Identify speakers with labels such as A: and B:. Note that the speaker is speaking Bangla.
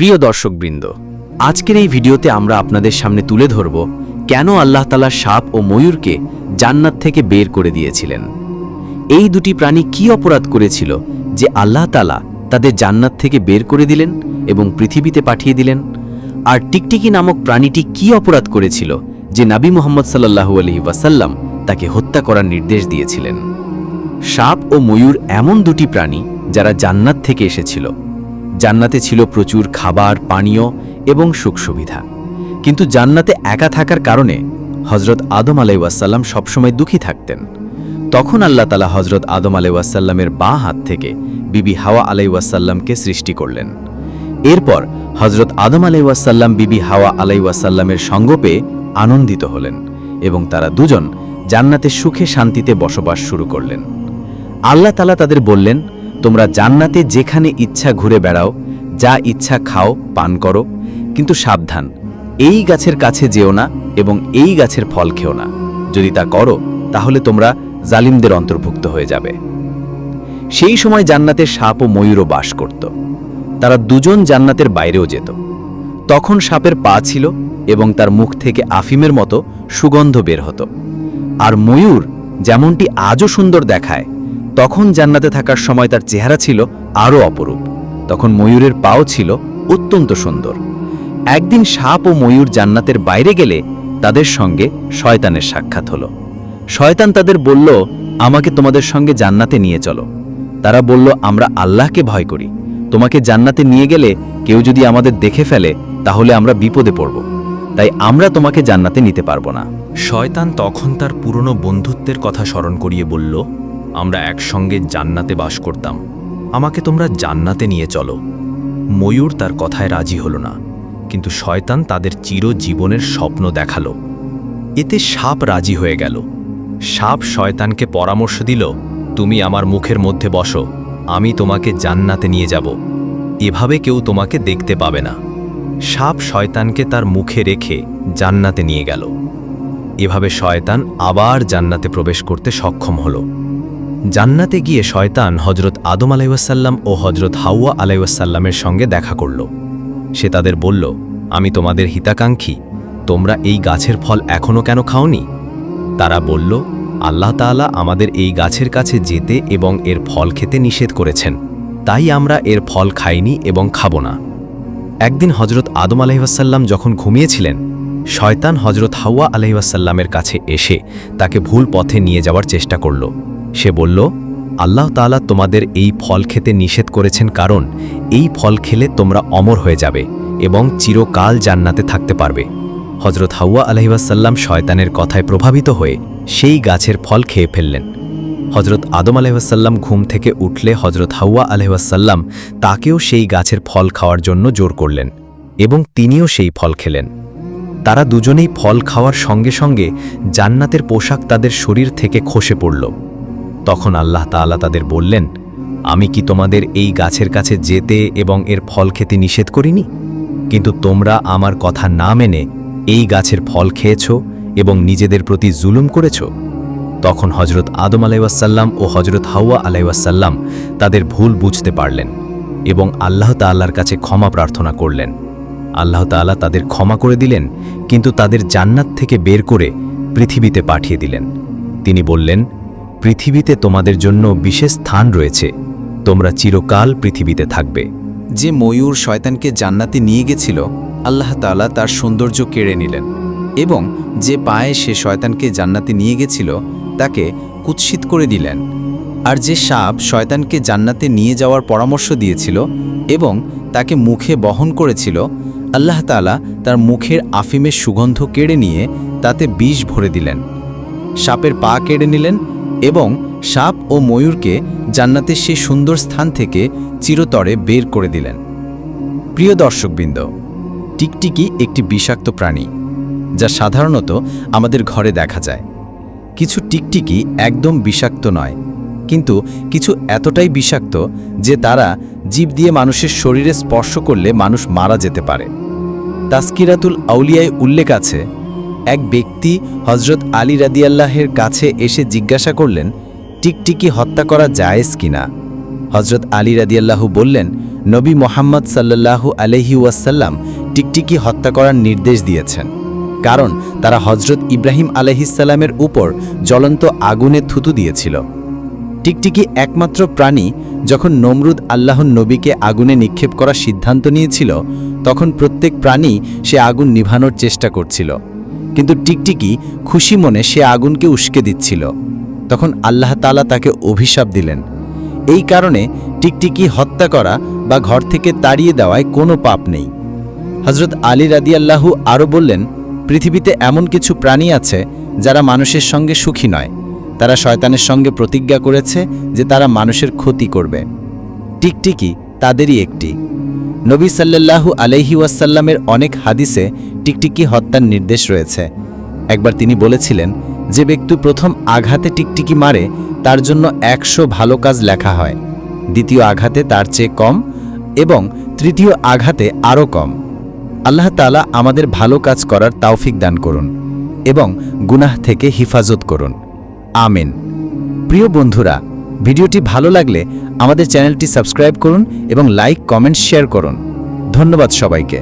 A: প্রিয় দর্শকবৃন্দ, আজকের এই ভিডিওতে আমরা আপনাদের সামনে তুলে ধরব কেন আল্লাহ তালা সাপ ও ময়ূরকে জান্নাত থেকে বের করে দিয়েছিলেন। এই দুটি প্রাণী কি অপরাধ করেছিল যে আল্লাহ তালা তাদের জান্নাত থেকে বের করে দিলেন এবং পৃথিবীতে পাঠিয়ে দিলেন? আর টিকটিকি নামক প্রাণীটি কি অপরাধ করেছিল যে নাবী মোহাম্মদ সাল্লাহু আলহি ওয়াসাল্লাম তাকে হত্যা করার নির্দেশ দিয়েছিলেন? সাপ ও ময়ূর এমন দুটি প্রাণী যারা জান্নাত থেকে এসেছিল। জান্নাতে ছিল প্রচুর খাবার, পানীয় এবং সুখ সুবিধা কিন্তু জান্নাতে একা থাকার কারণে হজরত আদম আলাইসাল্লাম সবসময় দুঃখী থাকতেন। তখন আল্লাহ তালা হজরত আদম আলাইসাল্লামের বাঁ হাত থেকে বিবি হাওয়া আলাইসাল্লামকে সৃষ্টি করলেন। এরপর হজরত আদম আলাইসাল্লাম বিবি হাওয়া আলাইসাল্লামের সঙ্গ পেয়ে আনন্দিত হলেন এবং তারা দুজন জান্নাতে সুখে শান্তিতে বসবাস শুরু করলেন। আল্লাহ তালা তাদের বললেন তোমরা জান্নাতে যেখানে ইচ্ছা ঘুরে বেড়াও, যা ইচ্ছা খাও, পান করো, কিন্তু সাবধান, এই গাছের কাছে যেও না এবং এই গাছের ফল খেও না। যদি তা করো, তাহলে তোমরা জালিমদের অন্তর্ভুক্ত হয়ে যাবে। সেই সময় জান্নাতে সাপ ও ময়ূরও বাস করত। তারা দুজন জান্নাতের বাইরেও যেত। তখন সাপের পা ছিল এবং তার মুখ থেকে আফিমের মতো সুগন্ধ বের হতো। আর ময়ূর যেমনটি আজও সুন্দর দেখায় তখন জান্নাতে থাকার সময় তার চেহারা ছিল আরও অপরূপ। তখন ময়ূরের পাও ছিল অত্যন্ত সুন্দর। একদিন সাপ ও ময়ূর জান্নাতের বাইরে গেলে তাদের সঙ্গে শয়তানের সাক্ষাৎ হলো। শয়তান তাদের বলল, আমাকে তোমাদের সঙ্গে জান্নাতে নিয়ে চলো। তারা বলল, আমরা আল্লাহকে ভয় করি। তোমাকে জান্নাতে নিয়ে গেলে কেউ যদি আমাদের দেখে ফেলে, তাহলে আমরা বিপদে পড়ব। তাই আমরা তোমাকে জান্নাতে নিতে পারব না।
B: শয়তান তখন তার পুরনো বন্ধুত্বের কথা স্মরণ করিয়ে বলল আমরা একসঙ্গে জান্নাতে বাস করতাম। আমাকে তোমরা জান্নাতে নিয়ে চলো। ময়ূর তার কথায় রাজি হল না, কিন্তু শয়তান তাদের চিরজীবনের স্বপ্ন দেখাল। এতে সাপ রাজি হয়ে গেল। সাপ শয়তানকে পরামর্শ দিল, তুমি আমার মুখের মধ্যে বসো, আমি তোমাকে জান্নাতে নিয়ে যাব। এভাবে কেউ তোমাকে দেখতে পাবে না। সাপ শয়তানকে তার মুখে রেখে জান্নাতে নিয়ে গেল। এভাবে শয়তান আবার জান্নাতে প্রবেশ করতে সক্ষম হল। জান্নাতে গিয়ে শয়তান হজরত আদম আলাইসাল্লাম ও হজরত হাওয়া আলাইসাল্লামের সঙ্গে দেখা করল। সে তাদের বলল, আমি তোমাদের হিতাকাঙ্ক্ষী, তোমরা এই গাছের ফল এখনও কেন খাওনি? তারা বলল, আল্লাহ তাআলা আমাদের এই গাছের কাছে যেতে এবং এর ফল খেতে নিষেধ করেছেন। তাই আমরা এর ফল খাইনি এবং খাব না। একদিন হজরত আদম আলহিহাসাল্লাম যখন ঘুমিয়েছিলেন, শয়তান হজরত হাওয়া আলহিহাসাল্লামের কাছে এসে তাকে ভুল পথে নিয়ে যাওয়ার চেষ্টা করল। সে বলল, আল্লাহ তাআলা তোমাদের এই ফল খেতে নিষেধ করেছেন কারণ, এই ফল খেলে তোমরা অমর হয়ে যাবে এবং চিরকাল জান্নাতে থাকতে পারবে। হজরত হাউয়া আলহিবাসাল্লাম শয়তানের কথায় প্রভাবিত হয়ে সেই গাছের ফল খেয়ে ফেললেন। হজরত আদম আলহাসাল্লাম ঘুম থেকে উঠলে হজরত হাওয়া আলহাসাল্লাম তাকেও সেই গাছের ফল খাওয়ার জন্য জোর করলেন এবং তিনিও সেই ফল খেলেন। তারা দুজনেই ফল খাওয়ার সঙ্গে সঙ্গে জান্নাতের পোশাক তাদের শরীর থেকে খসে পড়ল। তখন আল্লাহ তাআলা তাদের বললেন, আমি কি তোমাদের এই গাছের কাছে যেতে এবং এর ফল খেতে নিষেধ করিনি? কিন্তু তোমরা আমার কথা না মেনে এই গাছের ফল খেয়েছ এবং নিজেদের প্রতি জুলুম করেছ? তখন হজরত আদম আলাইসাল্লাম ও হজরত হাওয়া আলাইসাল্লাম তাদের ভুল বুঝতে পারলেন এবং আল্লাহ তাল্লার কাছে ক্ষমা প্রার্থনা করলেন। আল্লাহ তাআলা তাদের ক্ষমা করে দিলেন, কিন্তু তাদের জান্নাত থেকে বের করে পৃথিবীতে পাঠিয়ে দিলেন। তিনি বললেন পৃথিবীতে তোমাদের জন্য বিশেষ স্থান রয়েছে। তোমরা চিরকাল পৃথিবীতে থাকবে।
C: যে ময়ূর শয়তানকে জান্নাতে নিয়ে গেছিল, আল্লাহ তাআলা তার সৌন্দর্য কেড়ে নিলেন। এবং যে পায়ে সে শয়তানকে জান্নাতে নিয়ে গেছিল, তাকে কুৎসিত করে দিলেন। আর যে সাপ শয়তানকে জান্নাতে নিয়ে যাওয়ার পরামর্শ দিয়েছিল এবং তাকে মুখে বহন করেছিল, আল্লাহ তাআলা তার মুখের আফিমের সুগন্ধ কেড়ে নিয়ে তাতে বিষ ভরে দিলেন। সাপের পা কেড়ে নিলেন এবং সাপ ও ময়ূরকে জান্নাতের সেই সুন্দর স্থান থেকে চিরতরে বের করে দিলেন। প্রিয় দর্শকবৃন্দ, টিকটিকি একটি বিষাক্ত প্রাণী, যা সাধারণত আমাদের ঘরে দেখা যায়। কিছু টিকটিকি একদম বিষাক্ত নয়, কিন্তু কিছু এতটাই বিষাক্ত যে তারা জীব দিয়ে মানুষের শরীরে স্পর্শ করলে মানুষ মারা যেতে পারে। তাস্কিরাতুল আউলিয়ায় উল্লেখ আছে এক ব্যক্তি হজরত আলী রাদিয়াল্লাহের কাছে এসে জিজ্ঞাসা করলেন টিকটিকি হত্যা করা জায়েজ কিনা? হজরত আলী রাদিয়াল্লাহু বললেন, নবী মোহাম্মদ সাল্লাল্লাহু আলহি ওয়াসাল্লাম টিকটিকি হত্যা করার নির্দেশ দিয়েছেন। কারণ তারা হজরত ইব্রাহিম আলহিসাল্লামের উপর জ্বলন্ত আগুনে থুতু দিয়েছিল। টিকটিকি একমাত্র প্রাণী যখন নমরুদ আল্লাহর নবীকে আগুনে নিক্ষেপ করার সিদ্ধান্ত নিয়েছিল, তখন প্রত্যেক প্রাণী সে আগুন নিভানোর চেষ্টা করছিল। কিন্তু টিকটিকি খুশি মনে সে আগুনকে উস্কে দিচ্ছিল। তখন আল্লাহ তালা তাকে অভিশাপ দিলেন। এই কারণে টিকটিকি হত্যা করা বা ঘর থেকে তাড়িয়ে দেওয়ায় কোনো পাপ নেই। হজরত আলী রাদিয়াল্লাহু আরও বললেন, পৃথিবীতে এমন কিছু প্রাণী আছে যারা মানুষের সঙ্গে সুখী নয়। তারা শয়তানের সঙ্গে প্রতিজ্ঞা করেছে যে তারা মানুষের ক্ষতি করবে। টিকটিকি তাদেরই একটি। নবী সাল্লাল্লাহু আলাইহি ওয়াসাল্লামের অনেক হাদিসে টিকটিকি হত্যার নির্দেশ রয়েছে। একবার তিনি বলেছিলেন যে ব্যক্তি প্রথম আঘাতে টিকটিকি মারে, তার জন্য একশো ভালো কাজ লেখা হয়। দ্বিতীয় আঘাতে তার চেয়ে কম এবং তৃতীয় আঘাতে আরও কম। আল্লাহ তালা আমাদের ভালো কাজ করার তাওফিক দান করুন এবং গুনাহ থেকে হিফাজত করুন। আমিন। প্রিয় বন্ধুরা, ভিডিওটি ভালো লাগলে আমাদের চ্যানেলটি সাবস্ক্রাইব করুন এবং লাইক, কমেন্ট, শেয়ার করুন। ধন্যবাদ সবাইকে।